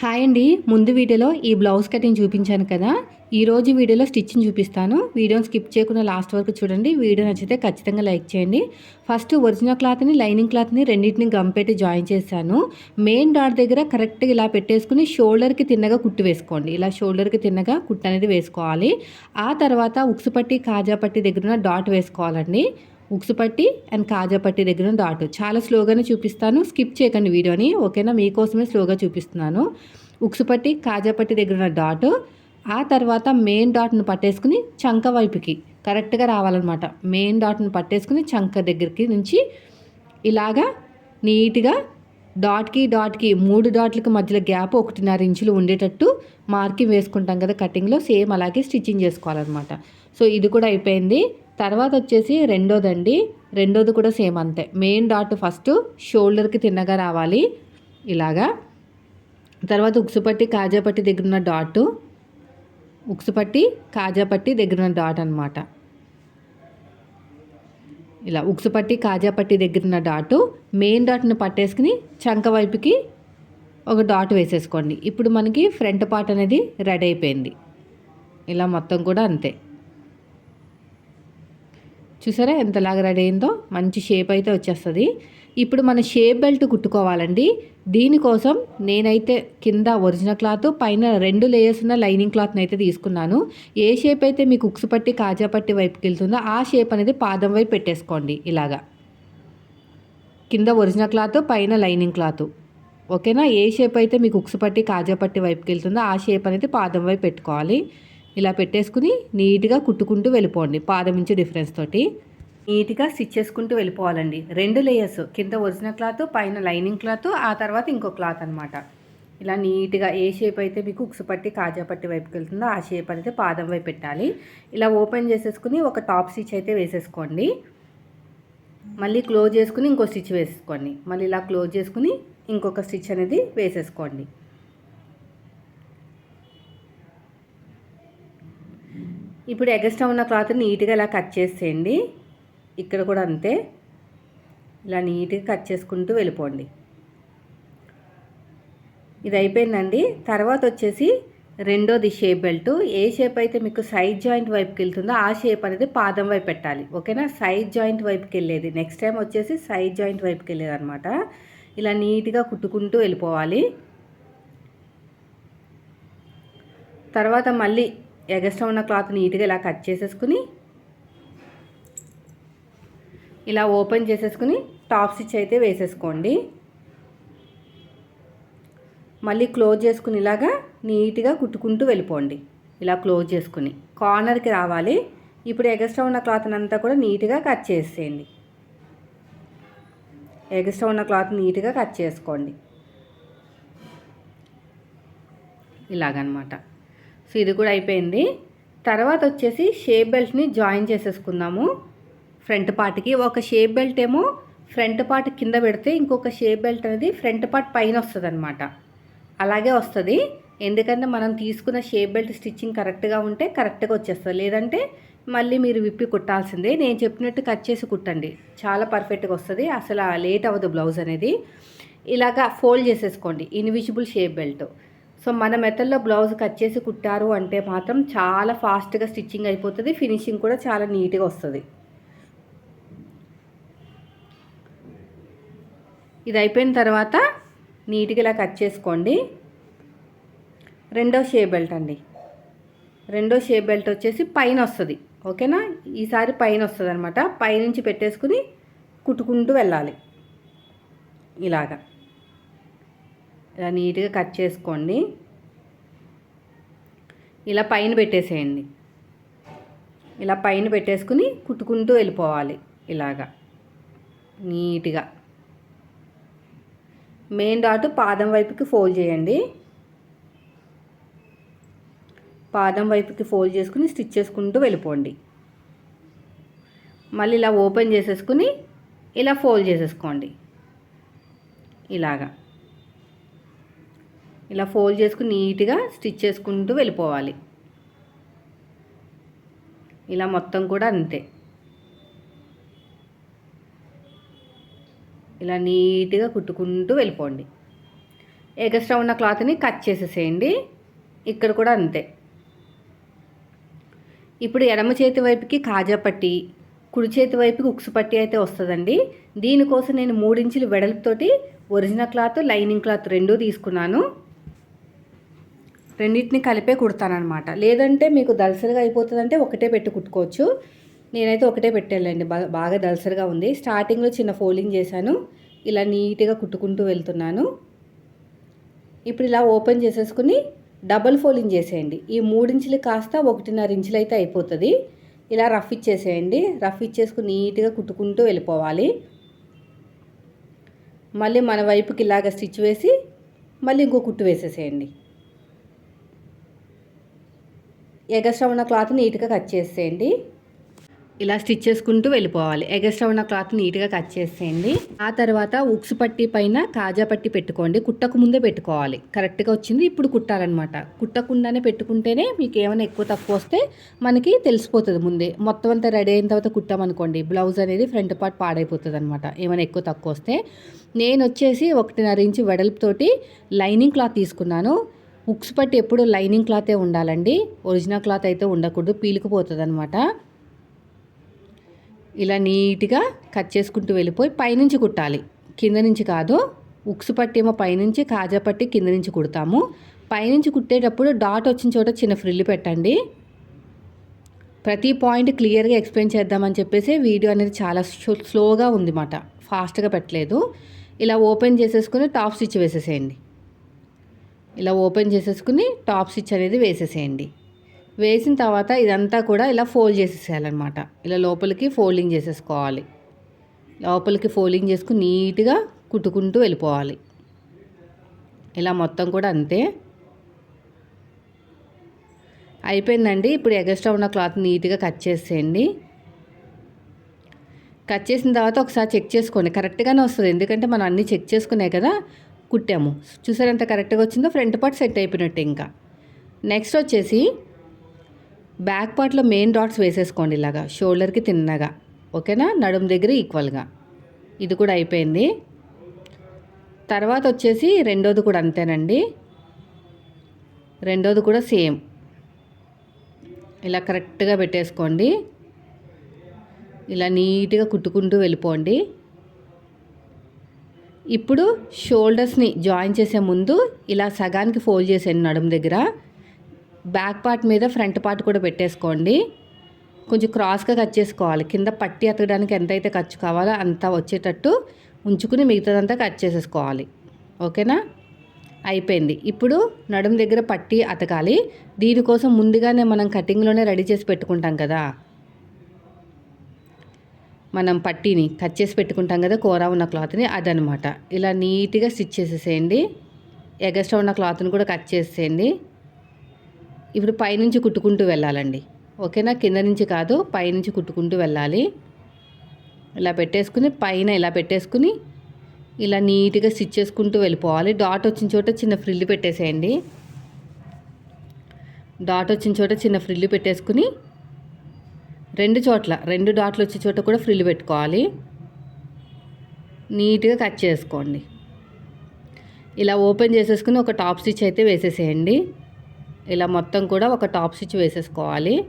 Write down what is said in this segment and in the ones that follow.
Hi అండి. ముందు వీడియోలో ఈ బ్లౌజ్ కటింగ్ చూపించాను కదా. ఈరోజు వీడియోలో స్టిచ్చింగ్ చూపిస్తాను. వీడియోని స్కిప్ చేయకుండా లాస్ట్ వరకు చూడండి. వీడియో నచ్చితే ఖచ్చితంగా లైక్ చేయండి. ఫస్ట్ ఒరిజినల్ క్లాత్ని లైనింగ్ క్లాత్ని రెండింటిని గంపెట్టి జాయిన్ చేశాను. మెయిన్ డాట్ దగ్గర కరెక్ట్గా ఇలా పెట్టేసుకుని షోల్డర్కి తిన్నగా కుట్టు వేసుకోండి. ఇలా షోల్డర్కి తిన్నగా కుట్టు అనేది వేసుకోవాలి. ఆ తర్వాత ఉక్సు పట్టి కాజా పట్టి దగ్గర డాట్ వేసుకోవాలండి. ఉక్సుపట్టి అండ్ కాజాపట్టి దగ్గర డాట్. చాలా స్లోగానే చూపిస్తాను. స్కిప్ చేయకండి వీడియోని. ఓకేనా? మీకోసమే స్లోగా చూపిస్తున్నాను. ఉక్సుపట్టి కాజాపట్టి దగ్గర ఉన్న డాట్. ఆ తర్వాత మెయిన్ డాట్ను పట్టేసుకుని చంక వైపుకి. కరెక్ట్గా రావాలన్నమాట. మెయిన్ డాట్ను పట్టేసుకుని చంక దగ్గరికి నుంచి ఇలాగా నీట్గా డాట్కి డాట్కి మూడు డాట్లకి మధ్యలో గ్యాప్ ఒకటిన్నర ఇంచులు ఉండేటట్టు మార్కింగ్ వేసుకుంటాం కదా కటింగ్లో. సేమ్ అలాగే స్టిచ్చింగ్ చేసుకోవాలన్నమాట. సో ఇది కూడా అయిపోయింది. తర్వాత వచ్చేసి రెండోదండి. రెండోది కూడా సేమ్ అంతే. మెయిన్ డాట్ ఫస్ట్ షోల్డర్కి తిన్నగా రావాలి. ఇలాగా. తర్వాత ఉక్సుపట్టి కాజాపట్టి దగ్గర ఉన్న డాట్. ఉక్సుపట్టి కాజాపట్టి దగ్గర ఉన్న డాట్ అనమాట ఇలా ఉక్సుపట్టి కాజాపట్టి దగ్గర ఉన్న డాట్. మెయిన్ డాట్ని పట్టేసుకుని చంక వైపుకి ఒక డాట్ వేసేసుకోండి. ఇప్పుడు మనకి ఫ్రంట్ పార్ట్ అనేది రెడీ అయిపోయింది. ఇలా మొత్తం కూడా అంతే. చూసారా ఎంతలాగా రెడీ అయిందో మంచి షేప్ అయితే వచ్చేస్తుంది. ఇప్పుడు మన షేప్ బెల్ట్ కుట్టుకోవాలండి. దీనికోసం నేనైతే కింద ఒరిజినల్ క్లాత్ పైన రెండు లేయర్స్ ఉన్న లైనింగ్ క్లాత్ని అయితే తీసుకున్నాను. ఏ షేప్ అయితే మీకు ఉక్సు పట్టి కాజా పట్టి వైపుకి వెళ్తుందో ఆ షేప్ అనేది పాదం వైపు పెట్టేసుకోండి ఇలాగా. కింద ఒరిజినల్ క్లాత్ పైన లైనింగ్ క్లాత్ ఓకేనా? ఏ షేప్ అయితే మీకు ఉక్సు పట్టి కాజా పట్టి వైపుకి వెళ్తుందో ఆ షేప్ అనేది పాదం వైపు పెట్టుకోవాలి. ఇలా పెట్టేసుకుని నీట్గా కుట్టుకుంటూ వెళ్ళిపోండి. పాదం నుంచి డిఫరెన్స్ తోటి. నీట్గా స్టిచ్ చేసుకుంటూ వెళ్ళిపోవాలండి. రెండు లేయర్స్ కింద ఒరిజినల్ క్లాత్ పైన లైనింగ్ క్లాత్ ఆ తర్వాత ఇంకో క్లాత్ అనమాట ఇలా నీట్గా ఏ షేప్ అయితే మీకు ఉక్సు పట్టి కాజా పట్టి వైపుకి వెళ్తుందో ఆ షేప్ అయితే పాదం వైపు పెట్టాలి. ఇలా ఓపెన్ చేసేసుకుని ఒక టాప్ స్టిచ్ అయితే వేసేసుకోండి. మళ్ళీ క్లోజ్ చేసుకుని ఇంకో స్టిచ్ వేసుకోండి మళ్ళీ ఇలా క్లోజ్ చేసుకుని ఇంకొక స్టిచ్ అనేది వేసేసుకోండి. ఇప్పుడు ఎగస్ట్రా ఉన్న క్లాత్ నీట్గా ఇలా కట్ చేసేయండి. ఇక్కడ కూడా అంతే. ఇలా నీట్గా కట్ చేసుకుంటూ వెళ్ళిపోండి. ఇది అయిపోయిందండి. తర్వాత వచ్చేసి రెండోది షేప్ బెల్ట్. ఏ షేప్ అయితే మీకు సైడ్ జాయింట్ వైపుకి వెళ్తుందో ఆ షేప్ అనేది పాదం వైపు పెట్టాలి. ఓకేనా? సైడ్ జాయింట్ వైపుకి వెళ్ళేది. నెక్స్ట్ టైం వచ్చేసి సైడ్ జాయింట్ వైపుకి వెళ్ళేది అనమాట ఇలా నీట్గా కుట్టుకుంటూ వెళ్ళిపోవాలి. తర్వాత మళ్ళీ ఎగస్ట్రా ఉన్న క్లాత్ నీట్గా ఇలా కట్ చేసేసుకుని ఇలా ఓపెన్ చేసేసుకుని టాప్ స్టిచ్ అయితే వేసేసుకోండి. మళ్ళీ క్లోజ్ చేసుకుని ఇలాగా నీట్గా కుట్టుకుంటూ వెళ్ళిపోండి. ఇలా క్లోజ్ చేసుకుని కార్నర్కి రావాలి. ఇప్పుడు ఎగస్ట్రా ఉన్న క్లాత్ అంతా కూడా నీట్గా కట్ చేసేయండి. ఎగస్ట్రా ఉన్న క్లాత్ నీట్గా కట్ చేసుకోండి. ఇలాగనమాట. సో ఇది కూడా అయిపోయింది. తర్వాత వచ్చేసి షేప్ బెల్ట్ని జాయిన్ చేసేసుకుందాము. ఫ్రంట్ పార్ట్కి ఒక షేప్ బెల్ట్ ఏమో ఫ్రంట్ పార్ట్ కింద పెడితే ఇంకొక షేప్ బెల్ట్ అనేది ఫ్రంట్ పార్ట్ పైన వస్తుంది అనమాట అలాగే వస్తుంది. ఎందుకంటే మనం తీసుకున్న షేప్ బెల్ట్ స్టిచ్చింగ్ కరెక్ట్గా ఉంటే కరెక్ట్గా వచ్చేస్తుంది. లేదంటే మళ్ళీ మీరు విప్పి కుట్టాల్సిందే. నేను చెప్పినట్టు కట్ చేసి కుట్టండి. చాలా పర్ఫెక్ట్గా వస్తుంది. అసలు లేట్ అవ్వదు బ్లౌజ్ అనేది. ఇలాగా ఫోల్డ్ చేసేసుకోండి. Invisible shape belt. సో మన మెథడ్లో బ్లౌజ్ కట్ చేసి కుట్టారు అంటే మాత్రం చాలా ఫాస్ట్గా స్టిచ్చింగ్ అయిపోతుంది ఫినిషింగ్ కూడా చాలా నీట్గా వస్తుంది. ఇది అయిపోయిన తర్వాత నీట్గా ఇలా కట్ చేసుకోండి. రెండో షే బెల్ట్ అండి. రెండో షే బెల్ట్ వచ్చేసి పైన వస్తుంది ఓకేనా? ఈసారి పైన వస్తుంది అనమాట పైనుంచి పెట్టేసుకుని కుట్టుకుంటూ వెళ్ళాలి. ఇలాగా. ఇలా నీట్గా కట్ చేసుకోండి. ఇలా పైన పెట్టేసేయండి. ఇలా పైన పెట్టేసుకుని కుట్టుకుంటూ వెళ్ళిపోవాలి ఇలాగా. నీట్గా. మెయిన్ డాట్ పాదం వైపుకి ఫోల్డ్ చేయండి. పాదం వైపుకి ఫోల్డ్ చేసుకుని స్టిచ్ చేసుకుంటూ వెళ్ళిపోండి. మళ్ళీ ఇలా ఓపెన్ చేసేసుకుని ఇలా ఫోల్డ్ చేసేసుకోండి. ఇలాగా. ఇలా ఫోల్డ్ చేసుకుని నీట్గా స్టిచ్ చేసుకుంటూ వెళ్ళిపోవాలి. ఇలా మొత్తం కూడా అంతే. ఇలా నీట్గా కుట్టుకుంటూ వెళ్ళిపోండి. ఎగస్ట్రా ఉన్న క్లాత్ని కట్ చేసేసేయండి. ఇక్కడ కూడా అంతే. ఇప్పుడు ఎడమ చేతి వైపుకి కాజా పట్టి కుడి చేతి వైపుకి ఉక్సు పట్టి అయితే వస్తుందండి. దీనికోసం నేను మూడించులు వెడల్పుతోటి ఒరిజినల్ క్లాత్ లైనింగ్ క్లాత్ రెండూ తీసుకున్నాను. రెండింటిని కలిపే కుడతానమాట లేదంటే మీకు దలసరిగా అయిపోతుందంటే ఒకటే పెట్టి కుట్టుకోవచ్చు. నేనైతే ఒకటే పెట్టాలండి బాగా దలసరిగా ఉంది. స్టార్టింగ్లో చిన్న ఫోల్డింగ్ చేశాను. ఇలా నీట్గా కుట్టుకుంటూ వెళ్తున్నాను. ఇప్పుడు ఇలా ఓపెన్ చేసేసుకుని డబల్ ఫోల్డింగ్ చేసేయండి. ఈ మూడించులు కాస్త ఒకటిన్నర ఇంచులు అయితే అయిపోతుంది. ఇలా రఫ్ ఇచ్చేసేయండి. రఫ్ ఇచ్చేసుకుని నీట్గా కుట్టుకుంటూ వెళ్ళిపోవాలి. మళ్ళీ మన వైపుకి ఇలాగ స్టిచ్ వేసి మళ్ళీ ఇంకో కుట్టు వేసేసేయండి. ఎగస్ట్రా ఉన్న క్లాత్ నీట్గా కట్ చేసేయండి. ఇలా స్టిచ్ చేసుకుంటూ వెళ్ళిపోవాలి. ఎగస్ట్రా ఉన్న క్లాత్ నీట్గా కట్ చేసేయండి. ఆ తర్వాత ఉక్స్ పట్టి పైన కాజా పట్టి పెట్టుకోండి. కుట్టకు ముందే పెట్టుకోవాలి. కరెక్ట్గా వచ్చింది. ఇప్పుడు కుట్టాలన్నమాట. కుట్టకుండానే పెట్టుకుంటేనే మీకు ఏమైనా ఎక్కువ తక్కువ వస్తే మనకి తెలిసిపోతుంది ముందే. మొత్తం అంతా రెడీ అయిన తర్వాత కుట్టామనుకోండి బ్లౌజ్ అనేది ఫ్రంట్ పార్ట్ పాడైపోతుంది అనమాట ఏమైనా ఎక్కువ తక్కువ వస్తే. నేను వచ్చేసి ఒకటిన్నర ఇంచు వెడల్పుతోటి లైనింగ్ క్లాత్ తీసుకున్నాను. హుక్స్ పట్టి ఎప్పుడు లైనింగ్ క్లాతే ఉండాలండి. ఒరిజినల్ క్లాత్ అయితే ఉండకూడదు. పీలికిపోతుంది అనమాట ఇలా నీట్గా కట్ చేసుకుంటూ వెళ్ళిపోయి పైనుంచి కుట్టాలి. కింద నుంచి కాదు ఉక్సు పట్టి ఏమో పైనుంచి కాజా పట్టి కింద నుంచి కుడతాము. పైనుంచి కుట్టేటప్పుడు డాట్ వచ్చిన చోట చిన్న ఫ్రిల్లు పెట్టండి. ప్రతి పాయింట్ క్లియర్గా ఎక్స్ప్లెయిన్ చేద్దామని చెప్పేసి వీడియో అనేది చాలా స్లోగా ఉంది మాట ఫాస్ట్గా పెట్టలేదు. ఇలా ఓపెన్ చేసేసుకుని టాప్ స్టిచ్ వేసేసేయండి. ఇలా ఓపెన్ చేసేసుకుని టాప్ స్టిచ్ అనేది వేసేసేయండి. వేసిన తర్వాత ఇదంతా కూడా ఇలా ఫోల్డ్ చేసేసేయాలన్నమాట. ఇలా లోపలికి ఫోల్డింగ్ చేసేసుకోవాలి. లోపలికి ఫోల్డింగ్ చేసుకుని నీట్గా కుట్టుకుంటూ వెళ్ళిపోవాలి. ఇలా మొత్తం కూడా అంతే. అయిపోయిందండి. ఇప్పుడు ఎగస్ట్రా ఉన్న క్లాత్ నీట్గా కట్ చేసేయండి. కట్ చేసిన తర్వాత ఒకసారి చెక్ చేసుకోండి. కరెక్ట్గానే వస్తుంది. ఎందుకంటే మనం అన్నీ చెక్ చేసుకునే కదా. కుట్టాము. చూసారు ఎంత కరెక్ట్గా వచ్చిందో? ఫ్రంట్ పార్ట్ సెట్ అయిపోయినట్టు ఇంకా. నెక్స్ట్ వచ్చేసి బ్యాక్ పార్ట్లో మెయిన్ డాట్స్ వేసేసుకోండి ఇలాగా. షోల్డర్కి తిన్నగా. ఓకేనా? నడుము దగ్గర ఈక్వల్గా. ఇది కూడా అయిపోయింది. తర్వాత వచ్చేసి రెండోది కూడా అంతేనండి. రెండోది కూడా సేమ్. ఇలా కరెక్ట్గా పెట్టేసుకోండి. ఇలా నీట్గా కుట్టుకుంటూ వెళ్ళిపోండి. ఇప్పుడు షోల్డర్స్ని జాయిన్ చేసే ముందు ఇలా సగానికి ఫోల్డ్ చేసేయండి నడుము దగ్గర. బ్యాక్ పార్ట్ మీద ఫ్రంట్ పార్ట్ కూడా పెట్టేసుకోండి. కొంచెం క్రాస్గా కట్ చేసుకోవాలి. కింద పట్టి ఎతకడానికి ఎంతైతే ఖర్చు కావాలో అంత వచ్చేటట్టు ఉంచుకుని మిగతాదంతా కట్ చేసేసుకోవాలి. ఓకేనా? అయిపోయింది. ఇప్పుడు నడుము దగ్గర పట్టి అతకాలి. దీనికోసం ముందుగానే మనం కటింగ్లోనే రెడీ చేసి పెట్టుకుంటాం కదా. మనం పట్టీని కట్ చేసి పెట్టుకుంటాం కదా కూర ఉన్న క్లాత్ని అదనమాట. ఇలా నీట్గా స్టిచ్ చేసేసేయండి. ఎగస్ట్రా ఉన్న క్లాత్ని కూడా కట్ చేసేయండి ఇప్పుడు పైనుంచి కుట్టుకుంటూ వెళ్ళాలండి. ఓకేనా? కింద నుంచి కాదు పైనుంచి కుట్టుకుంటూ వెళ్ళాలి. ఇలా పెట్టేసుకుని పైన ఇలా పెట్టేసుకుని ఇలా నీట్గా స్టిచ్ చేసుకుంటూ వెళ్ళిపోవాలి. డాట్ వచ్చిన చోట చిన్న ఫ్రిల్లు పెట్టేసేయండి. డాట్ వచ్చిన చోట చిన్న ఫ్రిల్లు పెట్టేసుకుని రెండు చోట్ల రెండు డాట్లు వచ్చే చోట కూడా ఫ్రిల్ పెట్టుకోవాలి. నీట్గా కట్ చేసుకోండి. ఇలా ఓపెన్ చేసేసుకుని ఒక టాప్ స్టిచ్ అయితే వేసేసేయండి. ఇలా మొత్తం కూడా ఒక టాప్ స్టిచ్ వేసేసుకోవాలి.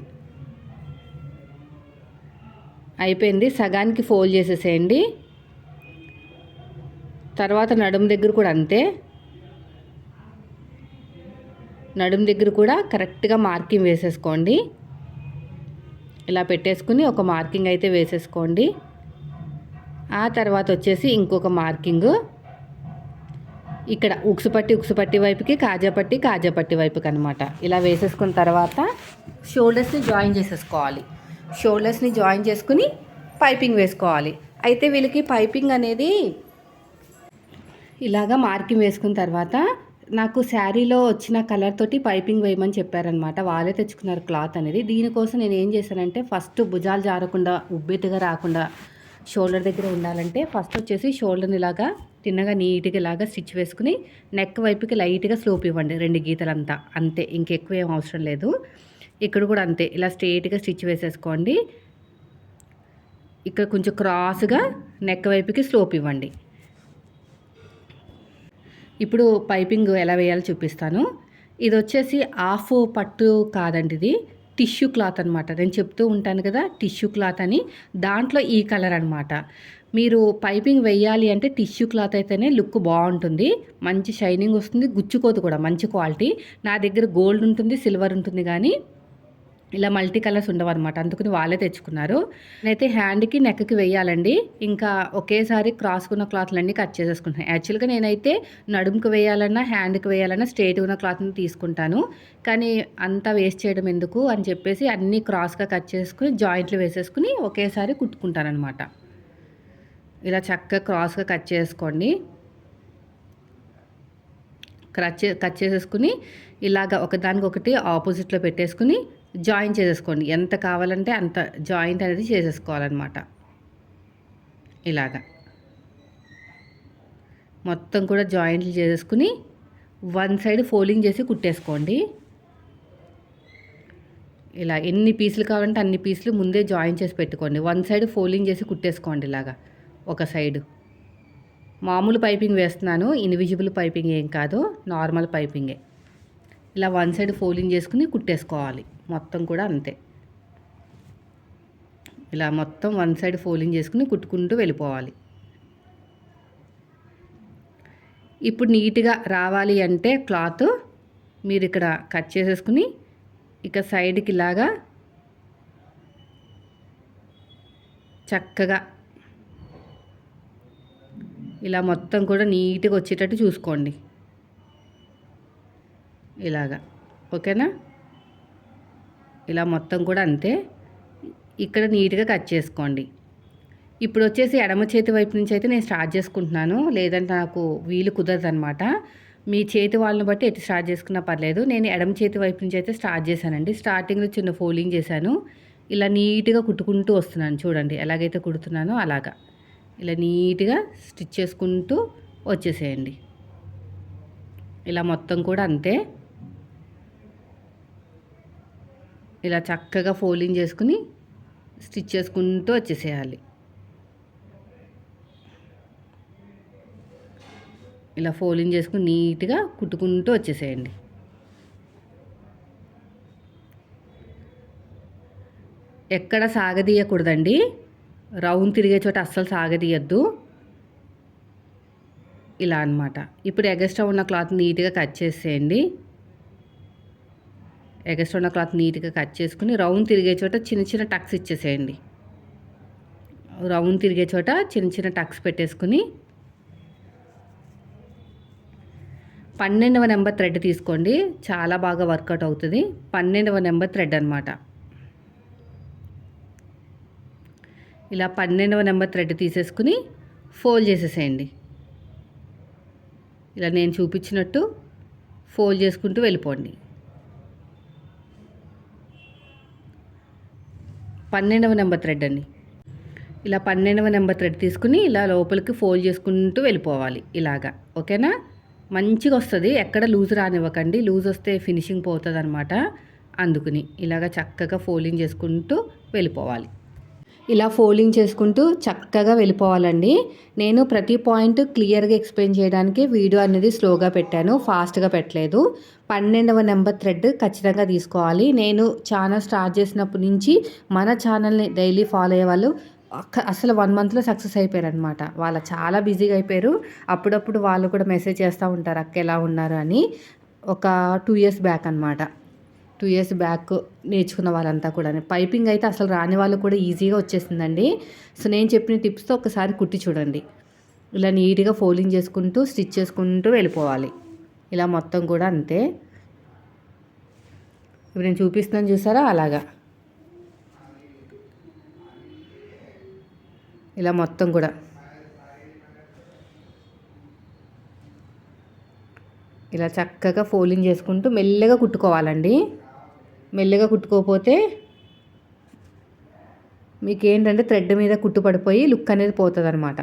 అయిపోయింది. సగానికి ఫోల్డ్ చేసేసేయండి. తర్వాత నడుము దగ్గర కూడా అంతే. నడుము దగ్గర కూడా కరెక్ట్గా మార్కింగ్ వేసేసుకోండి. ఇలా పెట్టేసుకుని ఒక మార్కింగ్ అయితే వేసేసుకోండి. ఆ తర్వాత వచ్చేసి ఇంకొక మార్కింగ్. ఇక్కడ ఉక్సుపట్టి ఉక్సుపట్టి వైపుకి కాజాపట్టి కాజాపట్టి వైపుకి అనమాట ఇలా వేసేసుకున్న తర్వాత షోల్డర్స్ని జాయిన్ చేసేసుకోవాలి. షోల్డర్స్ని జాయిన్ చేసుకుని పైపింగ్ వేసుకోవాలి. అయితే వీళ్ళకి పైపింగ్ అనేది ఇలాగా మార్కింగ్ వేసుకున్న తర్వాత నాకు శారీలో వచ్చిన కలర్ తోటి పైపింగ్ వేయమని చెప్పారనమాట వాళ్ళే తెచ్చుకున్నారు క్లాత్ అనేది. దీనికోసం నేను ఏం చేశానంటే ఫస్ట్ భుజాలు జారకుండా ఉబ్బెత్తుగా రాకుండా షోల్డర్ దగ్గర ఉండాలంటే ఫస్ట్ వచ్చేసి షోల్డర్ని ఇలాగా తిన్నగా నీట్గా ఇలాగా స్టిచ్ వేసుకుని నెక్ వైపుకి లైట్గా స్లోప్ ఇవ్వండి రెండు గీతలంతా. అంతే ఇంకెక్కువ ఏం అవసరం లేదు. ఇక్కడ కూడా అంతే ఇలా స్ట్రేట్గా స్టిచ్ వేసేసుకోండి. ఇక్కడ కొంచెం క్రాస్గా నెక్ వైపుకి స్లోప్ ఇవ్వండి. ఇప్పుడు పైపింగ్ ఎలా వేయాలో చూపిస్తాను. ఇది వచ్చేసి హాఫ్ పట్టు కాదండి ఇది టిష్యూ క్లాత్ అనమాట నేను చెప్తూ ఉంటాను కదా టిష్యూ క్లాత్ అని. దాంట్లో ఈ కలర్ అనమాట మీరు పైపింగ్ వేయాలి అంటే టిష్యూ క్లాత్ అయితేనే లుక్ బాగుంటుంది. మంచి షైనింగ్ వస్తుంది. గుచ్చుకోదు కూడా మంచి క్వాలిటీ. నా దగ్గర గోల్డ్ ఉంటుంది సిల్వర్ ఉంటుంది కానీ ఇలా మల్టీ కలర్స్ ఉండవు అనమాట అందుకని వాళ్ళే తెచ్చుకున్నారు. నేనైతే హ్యాండ్కి నెక్కి వేయాలండి. ఇంకా ఒకేసారి క్రాస్కున్న క్లాత్లన్నీ కట్ చేసేసుకుంటాను యాక్చువల్గా నేనైతే నడుముకు వేయాలన్నా హ్యాండ్కి వేయాలన్నా స్ట్రేట్ ఉన్న క్లాత్ని తీసుకుంటాను. కానీ అంతా వేస్ట్ చేయడం ఎందుకు అని చెప్పేసి అన్నీ క్రాస్గా కట్ చేసుకుని జాయింట్లు వేసేసుకుని ఒకేసారి కుట్టుకుంటాను అనమాట ఇలా చక్కగా క్రాస్గా కట్ చేసుకోండి. కట్ చే కట్ చేసేసుకుని ఇలాగ ఒకదానికి ఒకటి ఆపోజిట్లో పెట్టేసుకుని జాయిన్ చేసేసుకోండి. ఎంత కావాలంటే అంత జాయింట్ అనేది చేసేసుకోవాలన్నమాట. ఇలాగా. మొత్తం కూడా జాయింట్లు చేసేసుకుని వన్ సైడ్ ఫోల్డింగ్ చేసి కుట్టేసుకోండి. ఇలా ఎన్ని పీసులు కావాలంటే అన్ని పీసులు ముందే జాయిన్ చేసి పెట్టుకోండి. వన్ సైడ్ ఫోల్డింగ్ చేసి కుట్టేసుకోండి ఇలాగా. ఒక సైడు. మామూలు పైపింగ్ వేస్తున్నాను. ఇన్విజిబుల్ పైపింగ్ ఏం కాదు. నార్మల్ పైపింగే. ఇలా వన్ సైడ్ ఫోల్డింగ్ చేసుకుని కుట్టేసుకోవాలి. మొత్తం కూడా అంతే. ఇలా మొత్తం వన్ సైడ్ ఫోల్డింగ్ చేసుకుని కుట్టుకుంటూ వెళ్ళిపోవాలి. ఇప్పుడు నీట్గా రావాలి అంటే క్లాత్ మీరు ఇక్కడ కట్ చేసేసుకుని ఇక సైడ్కి ఇలాగా చక్కగా ఇలా మొత్తం కూడా నీట్గా వచ్చేటట్టు చూసుకోండి. ఇలాగా. ఓకేనా? ఇలా మొత్తం కూడా అంతే. ఇక్కడ నీట్గా కట్ చేసుకోండి. ఇప్పుడు వచ్చేసి ఎడమ చేతి వైపు నుంచి అయితే నేను స్టార్ట్ చేసుకుంటున్నాను. లేదంటే నాకు వీలు కుదరదు అనమాట మీ చేతి వాళ్ళని బట్టి ఎటు స్టార్ట్ చేసుకున్నా పర్లేదు. నేను ఎడమ చేతి వైపు నుంచి అయితే స్టార్ట్ చేశానండి. స్టార్టింగ్లో చిన్న ఫోల్డింగ్ చేశాను. ఇలా నీట్గా కుట్టుకుంటూ వస్తున్నాను చూడండి. ఎలాగైతే కుడుతున్నానో అలాగా. ఇలా నీట్గా స్టిచ్ చేసుకుంటూ వచ్చేసేయండి. ఇలా మొత్తం కూడా అంతే. ఇలా చక్కగా ఫోల్డింగ్ చేసుకుని స్టిచ్ చేసుకుంటూ వచ్చేసేయాలి. ఇలా ఫోల్డింగ్ చేసుకుని నీట్గా కుట్టుకుంటూ వచ్చేసేయండి. ఎక్కడ సాగదీయకూడదండి. రౌండ్ తిరిగే చోట అస్సలు సాగదీయద్దు. ఇలా అనమాట ఇప్పుడు ఎగస్ట్రా ఉన్న క్లాత్ నీట్గా కట్ చేసేయండి. ఎగస్ట్రా ఉన్న క్లాత్ నీట్గా కట్ చేసుకుని రౌండ్ తిరిగే చోట చిన్న చిన్న టక్స్ ఇచ్చేసేయండి. రౌండ్ తిరిగే చోట చిన్న చిన్న టక్స్ పెట్టేసుకుని పన్నెండవ నెంబర్ థ్రెడ్ తీసుకోండి. చాలా బాగా వర్కౌట్ అవుతుంది. పన్నెండవ నెంబర్ థ్రెడ్ అనమాట ఇలా పన్నెండవ నెంబర్ థ్రెడ్ తీసేసుకుని ఫోల్డ్ చేసేసేయండి. ఇలా నేను చూపించినట్టు ఫోల్డ్ చేసుకుంటూ వెళ్ళిపోండి. పన్నెండవ నెంబర్ థ్రెడ్ అండి. ఇలా పన్నెండవ నెంబర్ థ్రెడ్ తీసుకుని ఇలా లోపలికి ఫోల్డ్ చేసుకుంటూ వెళ్ళిపోవాలి ఇలాగా. ఓకేనా? మంచిగా వస్తుంది. ఎక్కడ లూజ్ రానివ్వకండి. లూజ్ వస్తే ఫినిషింగ్ పోతుంది అనమాట అందుకుని ఇలాగ చక్కగా ఫోల్డింగ్ చేసుకుంటూ వెళ్ళిపోవాలి. ఇలా ఫోల్డింగ్ చేసుకుంటూ చక్కగా వెళ్ళిపోవాలండి. నేను ప్రతి పాయింట్ క్లియర్గా ఎక్స్ప్లెయిన్ చేయడానికి వీడియో అనేది స్లోగా పెట్టాను. ఫాస్ట్గా పెట్టలేదు. పన్నెండవ నెంబర్ థ్రెడ్ ఖచ్చితంగా తీసుకోవాలి. నేను ఛానల్ స్టార్ట్ చేసినప్పటి నుంచి మన ఛానల్ని డైలీ ఫాలో అయ్యే వాళ్ళు అసలు వన్ మంత్లో సక్సెస్ అయిపోయారు అనమాట వాళ్ళు చాలా బిజీగా అయిపోయారు. అప్పుడప్పుడు వాళ్ళు కూడా మెసేజ్ చేస్తూ ఉంటారు అక్క ఎలా ఉన్నారు? అని. ఒక టూ ఇయర్స్ బ్యాక్ అనమాట టూ ఇయర్స్ బ్యాక్ నేర్చుకున్న వాళ్ళంతా కూడా పైపింగ్ అయితే అసలు రాని వాళ్ళు కూడా ఈజీగా వచ్చేసిందండి. సో నేను చెప్పిన టిప్స్తో ఒకసారి కుట్టి చూడండి. ఇలా నీట్గా ఫోల్డింగ్ చేసుకుంటూ స్టిచ్ చేసుకుంటూ వెళ్ళిపోవాలి. ఇలా మొత్తం కూడా అంతే. ఇప్పుడు నేను చూపిస్తున్నాను చూసారా? అలాగా. ఇలా మొత్తం కూడా. ఇలా చక్కగా ఫోల్డింగ్ చేసుకుంటూ మెల్లగా కుట్టుకోవాలండి. మెల్లగా కుట్టుకోకపోతే మీకు ఏంటంటే థ్రెడ్ మీద కుట్టు పడిపోయి లుక్ అనేది పోతుంది అనమాట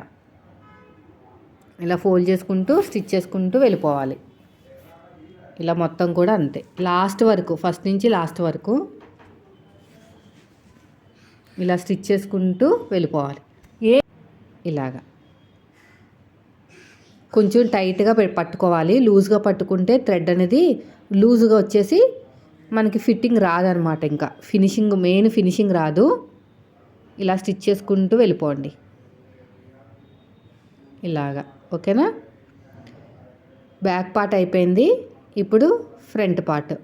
ఇలా ఫోల్డ్ చేసుకుంటూ స్టిచ్ చేసుకుంటూ వెళ్ళిపోవాలి. ఇలా మొత్తం కూడా అంతే. లాస్ట్ వరకు ఫస్ట్ నుంచి లాస్ట్ వరకు ఇలా స్టిచ్ చేసుకుంటూ వెళ్ళిపోవాలి. ఏ ఇలాగా. కొంచెం టైట్గా పట్టుకోవాలి. లూజ్గా పట్టుకుంటే థ్రెడ్ అనేది లూజ్గా వచ్చేసి మనకి ఫిట్టింగ్ రాదనమాట ఇంకా. ఫినిషింగ్ మెయిన్ ఫినిషింగ్ రాదు. ఇలా స్టిచ్ చేసుకుంటూ వెళ్ళిపోండి. ఇలాగా. ఓకేనా? బ్యాక్ పార్ట్ అయిపోయింది. ఇప్పుడు ఫ్రంట్ పార్ట్.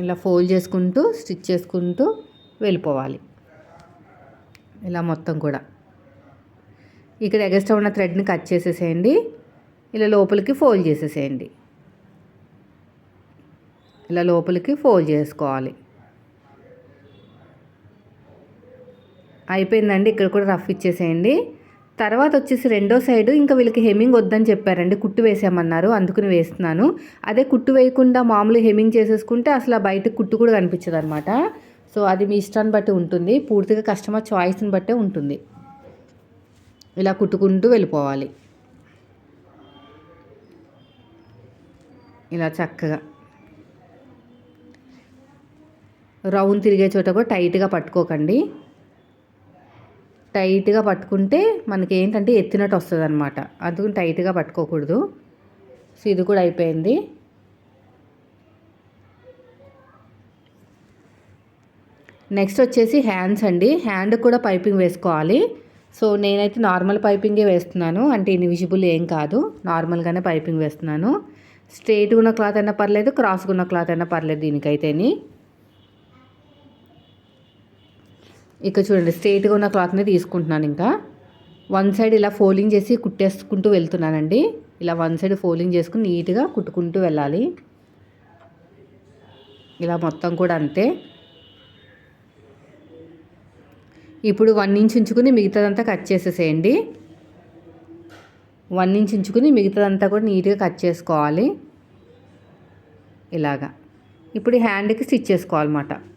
ఇలా ఫోల్డ్ చేసుకుంటూ స్టిచ్ చేసుకుంటూ వెళ్ళిపోవాలి. ఇలా మొత్తం కూడా. ఇక్కడ ఎగస్ట్రా ఉన్న థ్రెడ్ని కట్ చేసేసేయండి. ఇలా లోపలికి ఫోల్డ్ చేసేసేయండి. ఇలా లోపలికి ఫోల్డ్ చేసుకోవాలి. అయిపోయిందండి. ఇక్కడ కూడా రఫ్ ఇచ్చేసేయండి. తర్వాత వచ్చేసి రెండో సైడ్ ఇంకా వీళ్ళకి హెమ్మింగ్ వద్దని చెప్పారండి. కుట్టు వేసామన్నారు. అందుకుని వేస్తున్నాను. అదే కుట్టు వేయకుండా మామూలు హెమ్మింగ్ చేసేసుకుంటే అసలు బయట కుట్టు కూడా కనిపించదు అనమాట సో అది మీ ఇష్టాన్ని బట్టి ఉంటుంది. పూర్తిగా కస్టమర్ చాయిస్ని బట్టే ఉంటుంది. ఇలా కుట్టుకుంటూ వెళ్ళిపోవాలి. ఇలా చక్కగా. రౌండ్ తిరిగే చోట కూడా టైట్గా పట్టుకోకండి. టైట్గా పట్టుకుంటే మనకి ఏంటంటే ఎత్తినట్టు వస్తుంది అనమాట అందుకని టైట్గా పట్టుకోకూడదు. సో ఇది కూడా అయిపోయింది. నెక్స్ట్ వచ్చేసి హ్యాండ్స్ అండి. హ్యాండ్ కూడా పైపింగ్ వేసుకోవాలి. సో నేనైతే నార్మల్ పైపింగే వేస్తున్నాను. అంటే ఇన్విజిబుల్ ఏం కాదు. నార్మల్గానే పైపింగ్ వేస్తున్నాను. స్ట్రేట్గా ఉన్న క్లాత్ అయినా పర్లేదు క్రాస్గా ఉన్న క్లాత్ అయినా పర్లేదు దీనికైతేని. ఇక చూడండి స్ట్రైట్గా ఉన్న క్లాత్ని తీసుకుంటున్నాను ఇంకా. వన్ సైడ్ ఇలా ఫోల్డింగ్ చేసి కుట్టేసుకుంటూ వెళ్తున్నానండి. ఇలా వన్ సైడ్ ఫోల్డింగ్ చేసుకుని నీట్గా కుట్టుకుంటూ వెళ్ళాలి. ఇలా మొత్తం కూడా అంతే. ఇప్పుడు వన్ ఇంచ్ ఉంచుకుని మిగతాదంతా కట్ చేసేసేయండి. వన్ ఇంచ్ ఉంచుకుని మిగతాదంతా కూడా నీట్గా కట్ చేసుకోవాలి. ఇలాగా. ఇప్పుడు హ్యాండ్కి స్టిచ్ చేసుకోవాలన్నమాట.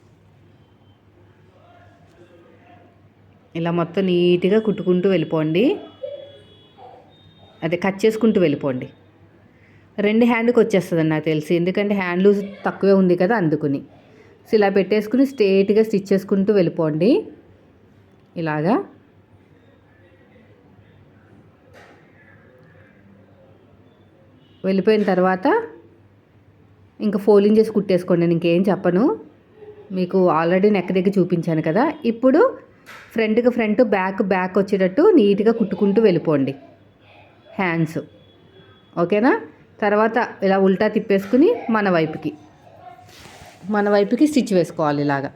ఇలా మొత్తం నీట్గా కుట్టుకుంటూ వెళ్ళిపోండి. అదే కట్ చేసుకుంటూ వెళ్ళిపోండి. రెండు హ్యాండ్కి వచ్చేస్తుంది నాకు తెలిసి. ఎందుకంటే హ్యాండ్ లూజ్ తక్కువే ఉంది కదా అందుకుని. సో ఇలా పెట్టేసుకుని స్ట్రేట్గా స్టిచ్ చేసుకుంటూ వెళ్ళిపోండి. ఇలాగా. వెళ్ళిపోయిన తర్వాత ఇంకా ఫోల్డింగ్ చేసి కుట్టేసుకోండి. నేను ఇంకేం చెప్పను. మీకు ఆల్రెడీ నెక్ దగ్గర చూపించాను కదా. ఇప్పుడు ఫ్రంట్కి ఫ్రంట్ బ్యాక్ బ్యాక్ వచ్చేటట్టు నీట్గా కుట్టుకుంటూ వెళ్ళిపోండి. హ్యాండ్స్. ఓకేనా? తర్వాత ఇలా ఉల్టా తిప్పేసుకుని మన వైపుకి. మన వైపుకి స్టిచ్ వేసుకోవాలి ఇలాగా.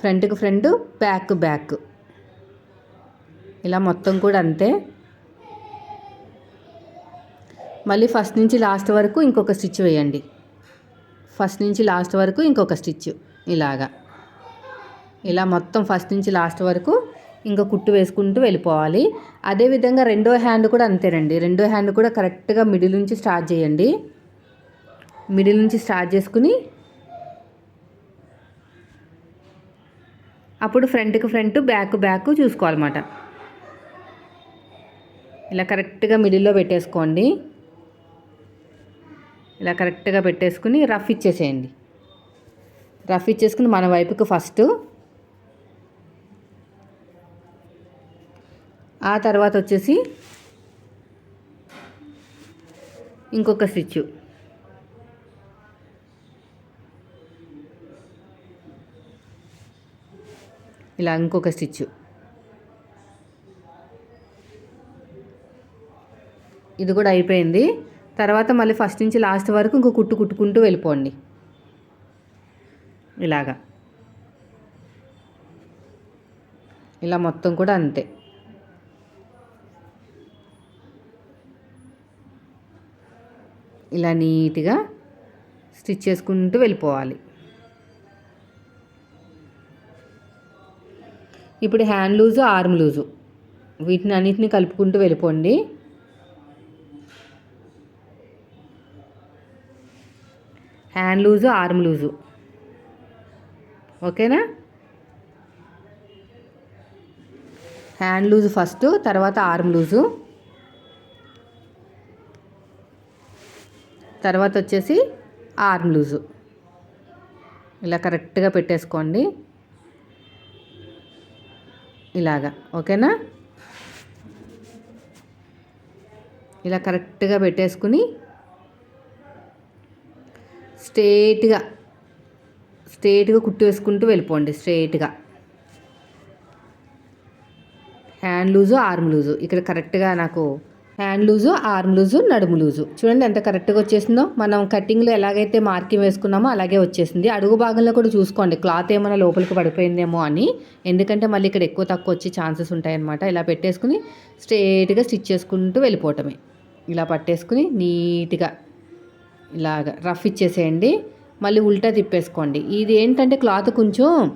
ఫ్రంట్కి ఫ్రంట్ బ్యాక్ బ్యాక్. ఇలా మొత్తం కూడా అంతే. మళ్ళీ ఫస్ట్ నుంచి లాస్ట్ వరకు ఇంకొక స్టిచ్ వేయండి. ఫస్ట్ నుంచి లాస్ట్ వరకు ఇంకొక స్టిచ్ ఇలాగా. ఇలా మొత్తం ఫస్ట్ నుంచి లాస్ట్ వరకు ఇంకా కుట్టు వేసుకుంటూ వెళ్ళిపోవాలి. అదేవిధంగా రెండో హ్యాండ్ కూడా అంతేనండి. రెండో హ్యాండ్ కూడా కరెక్ట్గా మిడిల్ నుంచి స్టార్ట్ చేయండి. మిడిల్ నుంచి స్టార్ట్ చేసుకుని అప్పుడు ఫ్రంట్కి ఫ్రంట్ బ్యాక్ బ్యాక్ చూసుకోవాలన్నమాట. ఇలా కరెక్ట్గా మిడిల్లో పెట్టేసుకోండి. ఇలా కరెక్ట్గా పెట్టేసుకుని రఫ్ ఇచ్చేసేయండి. రఫ్ ఇచ్చేసుకుని మన వైపుకి ఫస్ట్ ఆ తర్వాత వచ్చేసి ఇంకొక స్టిచ్ ఇలా ఇంకొక స్టిచ్ ఇది కూడా అయిపోయింది. తర్వాత మళ్ళీ ఫస్ట్ నుంచి లాస్ట్ వరకు ఇంకో కుట్టు కుట్టుకుంటూ వెళ్ళిపోండి. ఇలాగా. ఇలా మొత్తం కూడా అంతే. ఇలా నీట్గా స్టిచ్ చేసుకుంటూ వెళ్ళిపోవాలి. ఇప్పుడు హ్యాండ్ లూజు ఆర్మ్ లూజు. వీటిని అన్నిటిని కలుపుకుంటూ వెళ్ళిపోండి. Hand loose arm loose. ఓకేనా? హ్యాండ్ లూజు ఫస్ట్ తర్వాత ఆర్మ్ లూజు. తర్వాత వచ్చేసి ఆర్మ్ లూజు. ఇలా కరెక్ట్గా పెట్టేసుకోండి. ఇలాగా ఓకేనా? ఇలా కరెక్ట్గా పెట్టేసుకుని స్ట్రేట్గా స్ట్రేట్గా కుట్టు వేసుకుంటూ వెళ్ళిపోండి స్ట్రేట్గా. Hand loose arm loose. ఇక్కడ కరెక్ట్గా నాకు హ్యాండ్ లూజు ఆర్మ్ లూజు నడుము లూజు. చూడండి ఎంత కరెక్ట్గా వచ్చేసిందో. మనం కటింగ్లో ఎలాగైతే మార్కింగ్ వేసుకున్నామో అలాగే వచ్చేసింది. అడుగు భాగంలో కూడా చూసుకోండి. క్లాత్ ఏమైనా లోపలికి పడిపోయిందేమో అని. ఎందుకంటే మళ్ళీ ఇక్కడ ఎక్కువ తక్కువ వచ్చే ఛాన్సెస్ ఉంటాయన్నమాట. ఇలా పెట్టేసుకుని స్ట్రేట్గా స్టిచ్ చేసుకుంటూ వెళ్ళిపోవటమే. ఇలా పట్టేసుకుని నీట్గా ఇలాగ రఫ్ ఇచ్చేసేయండి. మళ్ళీ ఉల్టా తిప్పేసుకోండి. ఇది ఏంటంటే క్లాత్ కొంచెం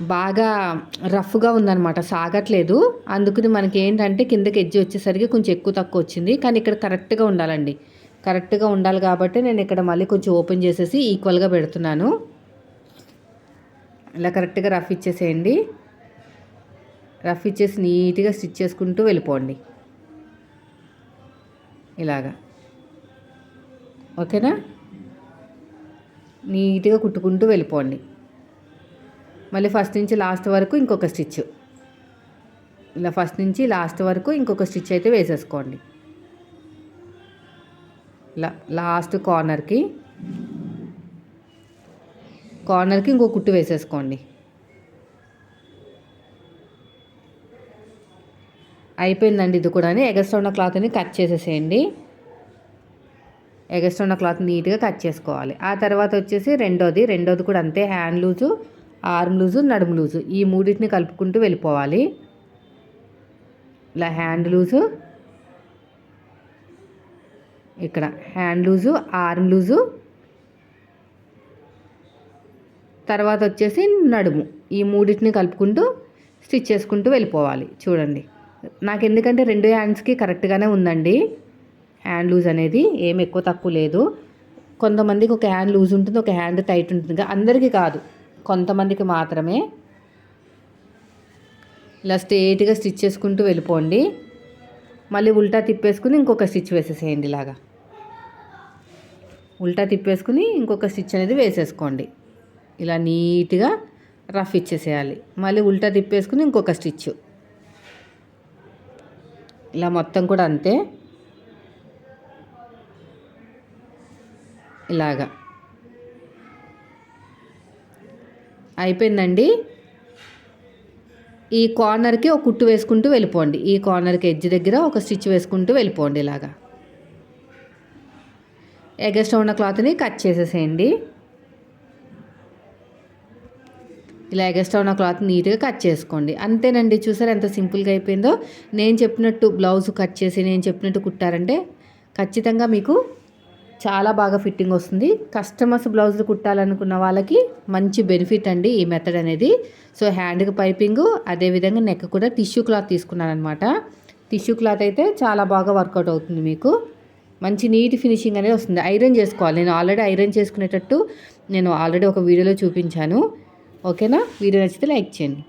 బాగా రఫ్గా ఉందన్నమాట. సాగట్లేదు. అందుకని మనకి ఏంటంటే కిందకి ఎడ్జ్ వచ్చేసరికి కొంచెం ఎక్కువ తక్కువ వచ్చింది. కానీ ఇక్కడ కరెక్ట్గా ఉండాలండి. కరెక్ట్గా ఉండాలి కాబట్టి నేను ఇక్కడ మళ్ళీ కొంచెం ఓపెన్ చేసేసి ఈక్వల్గా పెడుతున్నాను. ఇలా కరెక్ట్గా రఫ్ ఇచ్చేసేయండి. రఫ్ ఇచ్చేసి నీట్గా స్టిచ్ చేసుకుంటూ వెళ్ళిపోండి. ఇలాగా. ఓకేనా? నీట్గా కుట్టుకుంటూ వెళ్ళిపోండి. మళ్ళీ ఫస్ట్ నుంచి లాస్ట్ వరకు ఇంకొక స్టిచ్. ఇలా ఫస్ట్ నుంచి లాస్ట్ వరకు ఇంకొక స్టిచ్ అయితే వేసేసుకోండి. ఇలా లాస్ట్ కార్నర్కి కార్నర్కి ఇంకో కుట్టు వేసేసుకోండి. అయిపోయిందండి ఇది కూడా ఎగస్ట్రా ఉన్న క్లాత్ని కట్ చేసేసేయండి. ఎగస్ట్రా ఉన్న క్లాత్ నీట్గా కట్ చేసుకోవాలి. ఆ తర్వాత వచ్చేసి రెండోది రెండోది కూడా అంతే. హ్యాండ్ లూజు ఆర్మ్ లూజు నడుము లూజు. ఈ మూడింటిని కలుపుకుంటూ వెళ్ళిపోవాలి. ఇలా హ్యాండ్ లూజు ఇక్కడ హ్యాండ్ లూజు ఆర్మ్ లూజు. తర్వాత వచ్చేసి నడుము. ఈ మూడింటిని కలుపుకుంటూ స్టిచ్ చేసుకుంటూ వెళ్ళిపోవాలి. చూడండి. నాకు ఎందుకంటే రెండు హ్యాండ్స్కి కరెక్ట్గానే ఉందండి. హ్యాండ్ లూజ్ అనేది ఏం ఎక్కువ తక్కువ లేదు. కొంతమందికి ఒక హ్యాండ్ లూజ్ ఉంటుంది ఒక హ్యాండ్ టైట్ ఉంటుంది అందరికీ కాదు. కొంతమందికి మాత్రమే. ఇలా స్ట్రేట్గా స్టిచ్ చేసుకుంటూ వెళ్ళిపోండి. మళ్ళీ ఉల్టా తిప్పేసుకుని ఇంకొక స్టిచ్ వేసేసేయండి ఇలాగా. ఉల్టా తిప్పేసుకుని ఇంకొక స్టిచ్ అనేది వేసేసుకోండి. ఇలా నీట్గా రఫ్ ఇచ్చేసేయాలి. మళ్ళీ ఉల్టా తిప్పేసుకుని ఇంకొక స్టిచ్. ఇలా మొత్తం కూడా అంతే. ఇలాగా. అయిపోయిందండి. ఈ కార్నర్కి ఒక కుట్టు వేసుకుంటూ వెళ్ళిపోండి. ఈ కార్నర్కి ఎడ్జ్ దగ్గర ఒక స్టిచ్ వేసుకుంటూ వెళ్ళిపోండి ఇలాగా. ఎగస్ట్ ఉన్న క్లాత్ని కట్ చేసేసేయండి. ఇలా ఎగస్ట్రా ఉన్న క్లాత్ నీట్గా కట్ చేసుకోండి. అంతేనండి చూసారు ఎంత సింపుల్గా అయిపోయిందో? నేను చెప్పినట్టు బ్లౌజ్ కట్ చేసి నేను చెప్పినట్టు కుట్టారంటే ఖచ్చితంగా మీకు చాలా బాగా ఫిట్టింగ్ వస్తుంది. కస్టమర్స్ బ్లౌజులు కుట్టాలనుకున్న వాళ్ళకి మంచి బెనిఫిట్ అండి ఈ మెథడ్ అనేది. సో హ్యాండ్కి పైపింగ్ అదేవిధంగా నెక్ కూడా టిష్యూ క్లాత్ తీసుకున్నాను అనమాట టిష్యూ క్లాత్ అయితే చాలా బాగా వర్కౌట్ అవుతుంది మీకు. మంచి నీట్ ఫినిషింగ్ అనేది వస్తుంది. ఐరన్ చేసుకోవాలి. నేను ఆల్రెడీ ఐరన్ చేసుకునేటట్టు నేను ఆల్రెడీ ఒక వీడియోలో చూపించాను. ఓకేనా వీడియో నచ్చితే లైక్ చేయండి.